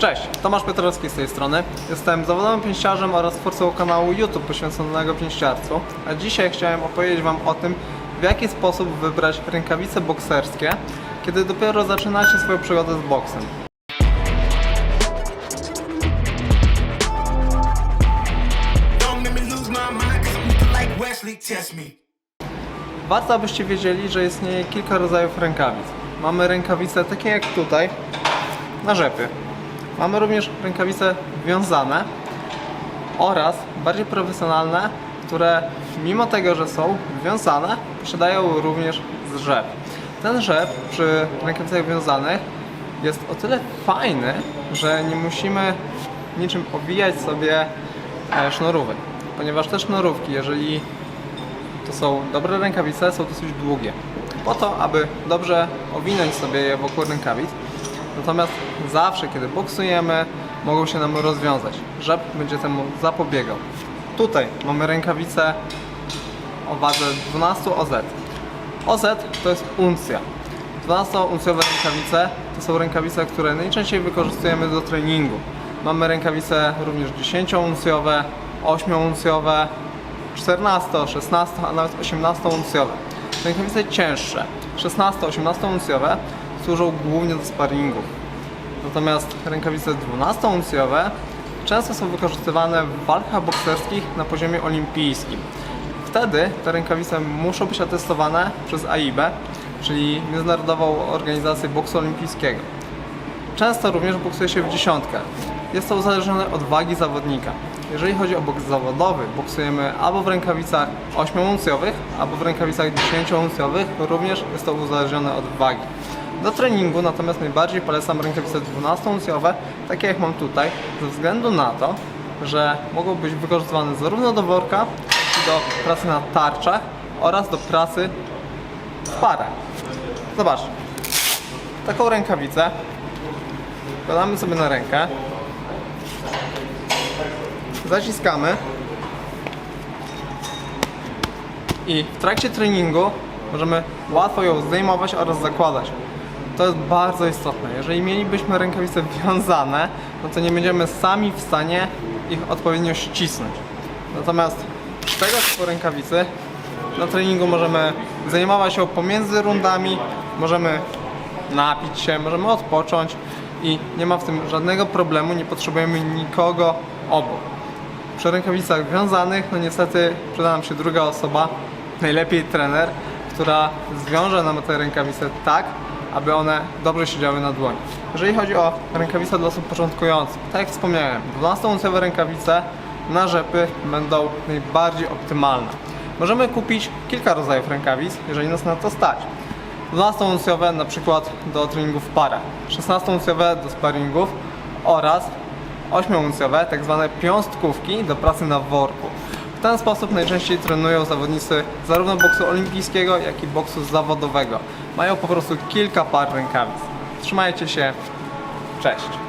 Cześć, Tomasz Piotrowski z tej strony. Jestem zawodowym pięściarzem oraz twórcą kanału YouTube poświęconego pięściarstwu. A dzisiaj chciałem opowiedzieć Wam o tym, w jaki sposób wybrać rękawice bokserskie, kiedy dopiero zaczynacie swoją przygodę z boksem. Warto, abyście wiedzieli, że istnieje kilka rodzajów rękawic. Mamy rękawice takie jak tutaj, na rzepy. Mamy również rękawice wiązane oraz bardziej profesjonalne, które mimo tego, że są wiązane, posiadają również zrzep. Ten rzep przy rękawicach wiązanych jest o tyle fajny, że nie musimy niczym owijać sobie e, sznurówek, ponieważ te sznurówki, jeżeli to są dobre rękawice, są dosyć długie. Po to, aby dobrze owinąć sobie je wokół rękawic. Natomiast zawsze, kiedy boksujemy, mogą się nam rozwiązać. Rzep będzie temu zapobiegał. Tutaj mamy rękawice o wadze 12 OZ. OZ to jest uncja. 12-uncjowe rękawice to są rękawice, które najczęściej wykorzystujemy do treningu. Mamy rękawice również 10-uncjowe, 8-uncjowe, 14, 16, a nawet 18-uncjowe. Rękawice cięższe, 16-18 uncjowe służą głównie do sparingów. Natomiast rękawice 12-uncjowe często są wykorzystywane w walkach bokserskich na poziomie olimpijskim. Wtedy te rękawice muszą być atestowane przez AIB, czyli Międzynarodową Organizację Boksu Olimpijskiego. Często również boksuje się w dziesiątkach. Jest to uzależnione od wagi zawodnika. Jeżeli chodzi o boks zawodowy, boksujemy albo w rękawicach 8-uncjowych, albo w rękawicach 10-uncjowych, również jest to uzależnione od wagi. Do treningu natomiast najbardziej polecam rękawice 12-uncjowe, takie jak mam tutaj, ze względu na to, że mogą być wykorzystywane zarówno do worka, jak i do pracy na tarczach oraz do pracy w parach. Zobacz, taką rękawicę Wkładamy sobie na rękę. Zaciskamy. I w trakcie treningu możemy łatwo ją zdejmować oraz zakładać. To jest bardzo istotne. Jeżeli mielibyśmy rękawice wiązane, no to nie będziemy sami w stanie ich odpowiednio ścisnąć. Natomiast tego typu rękawicy na treningu możemy zajmować się pomiędzy rundami, możemy napić się, możemy odpocząć i nie ma w tym żadnego problemu, nie potrzebujemy nikogo obok. Przy rękawicach wiązanych, no niestety przyda nam się druga osoba, najlepiej trener, która zwiąże nam te rękawice tak, aby one dobrze siedziały na dłoni. Jeżeli chodzi o rękawice dla osób początkujących, tak jak wspomniałem, 12-uncowe rękawice na rzepy będą najbardziej optymalne. Możemy kupić kilka rodzajów rękawic, jeżeli nas na to stać. 12-uncjowe na przykład do treningów w parach, 16-uncjowe do sparingów oraz 8-uncjowe, tak zwane piąstkówki do pracy na worku. W ten sposób najczęściej trenują zawodnicy zarówno boksu olimpijskiego, jak i boksu zawodowego. Mają po prostu kilka par rękawic. Trzymajcie się, cześć!